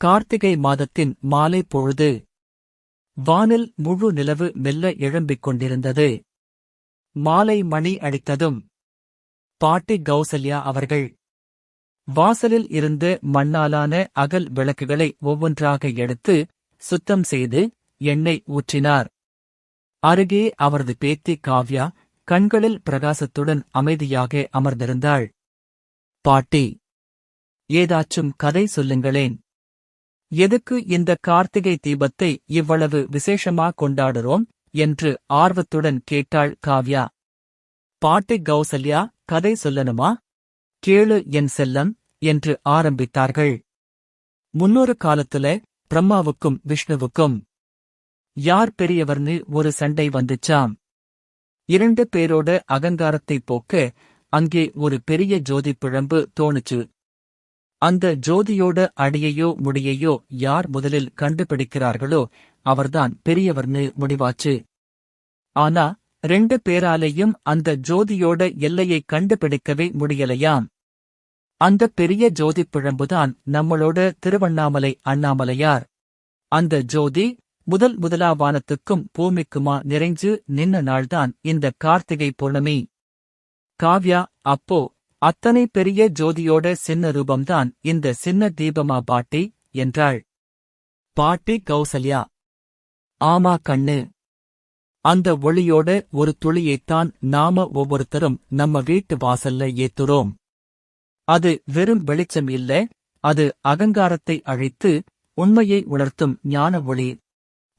கார்த்திகை மாதத்தின் மாலை பொழுது வானில் முழு நிலவு மெல்ல எழும்பிக் கொண்டிருந்தது. மாலை மணி அடித்ததும் பாட்டி கௌசல்யா அவர்கள் வாசலில் இருந்து மண்ணாலான அகல் விளக்குகளை ஒவ்வொன்றாக எடுத்து சுத்தம் செய்து எண்ணெய் ஊற்றினார். அருகே அவரது பேத்தி காவ்யா கண்களில் பிரகாசத்துடன் அமைதியாக அமர்ந்திருந்தாள். பாட்டி ஏதாச்சும் கதை சொல்லுங்களேன். எதுக்கு இந்த கார்த்திகை தீபத்தை இவ்வளவு விசேஷமா கொண்டாடுறோம்? என்று ஆர்வத்துடன் கேட்டாள் காவ்யா. பாட்டி கௌசல்யா கதை சொல்லணுமா? கேளு என் செல்லம் என்று ஆரம்பித்தார்கள். முன்னொரு காலத்துல பிரம்மாவுக்கும் விஷ்ணுவுக்கும் யார் பெரியவர்னு ஒரு சண்டை வந்துச்சாம். இரண்டு பேரோட அகங்காரத்தைப் போக்க அங்கே ஒரு பெரிய ஜோதி பிழம்பு தோணுச்சு. அந்த ஜோதியோட அடியையோ முடியையோ யார் முதலில் கண்டுபிடிக்கிறார்களோ அவர்தான் பெரியவர்னு முடிவாச்சு. ஆனா ரெண்டு பேராலேயும் அந்த ஜோதியோட எல்லையை கண்டுபிடிக்கவே முடியலையாம். அந்த பெரிய ஜோதி பிழம்புதான் நம்மளோட திருவண்ணாமலை அண்ணாமலையார். அந்த ஜோதி முதல் முதலா வானத்துக்கும் பூமிக்குமா நிறைஞ்சு நின்ன நாள்தான் இந்த கார்த்திகை பௌர்ணமி. காவ்யா அப்போ அத்தனை பெரிய ஜோதியோட சின்ன ரூபம்தான் இந்த சின்ன தீபமா பாட்டி என்றாள். பாட்டி கௌசல்யா. ஆமா கண்ணு. அந்த ஒளியோட ஒரு துளியைத்தான் நாம ஒவ்வொருத்தரும் நம்ம வீட்டு வாசல்ல ஏத்துறோம். அது வெறும் வெளிச்சம் இல்ல அது அகங்காரத்தை அழித்து உண்மையை உணர்த்தும் ஞான ஒளி.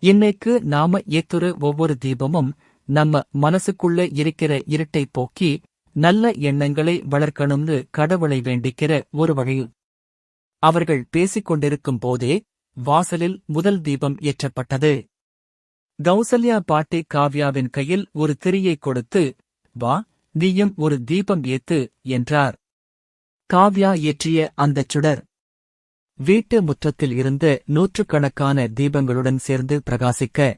இன்னைக்கு நாம ஏத்துற ஒவ்வொரு தீபமும் நம்ம மனசுக்குள்ள இருக்கிற இருட்டை போக்கி நல்ல எண்ணங்களை வளர்க்கணும்னு கடவுளை வேண்டிக்கிற ஒரு வழி அவர்கள் பேசிக்கொண்டிருக்கும் போதே வாசலில் முதல் தீபம் ஏற்றப்பட்டது. கௌசல்யா பாட்டி காவ்யாவின் கையில் ஒரு திரியை கொடுத்து வா நீயும் ஒரு தீபம் ஏத்து என்றார். காவ்யா ஏற்றிய அந்தச் சுடர். வீட்டு முற்றத்தில் இருந்த நூற்றுக்கணக்கான தீபங்களுடன் சேர்ந்து பிரகாசிக்க.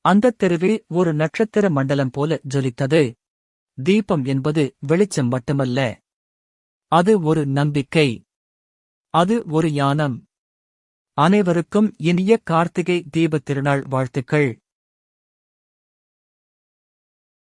அந்தத் தெருவே ஒரு நட்சத்திர மண்டலம் போல ஜொலித்தது. தீபம் என்பது வெளிச்சம் மட்டுமல்ல. அது ஒரு நம்பிக்கை. அது ஒரு யானம் அனைவருக்கும் இனிய கார்த்திகை தீபத் திருநாள் வாழ்த்துக்கள்.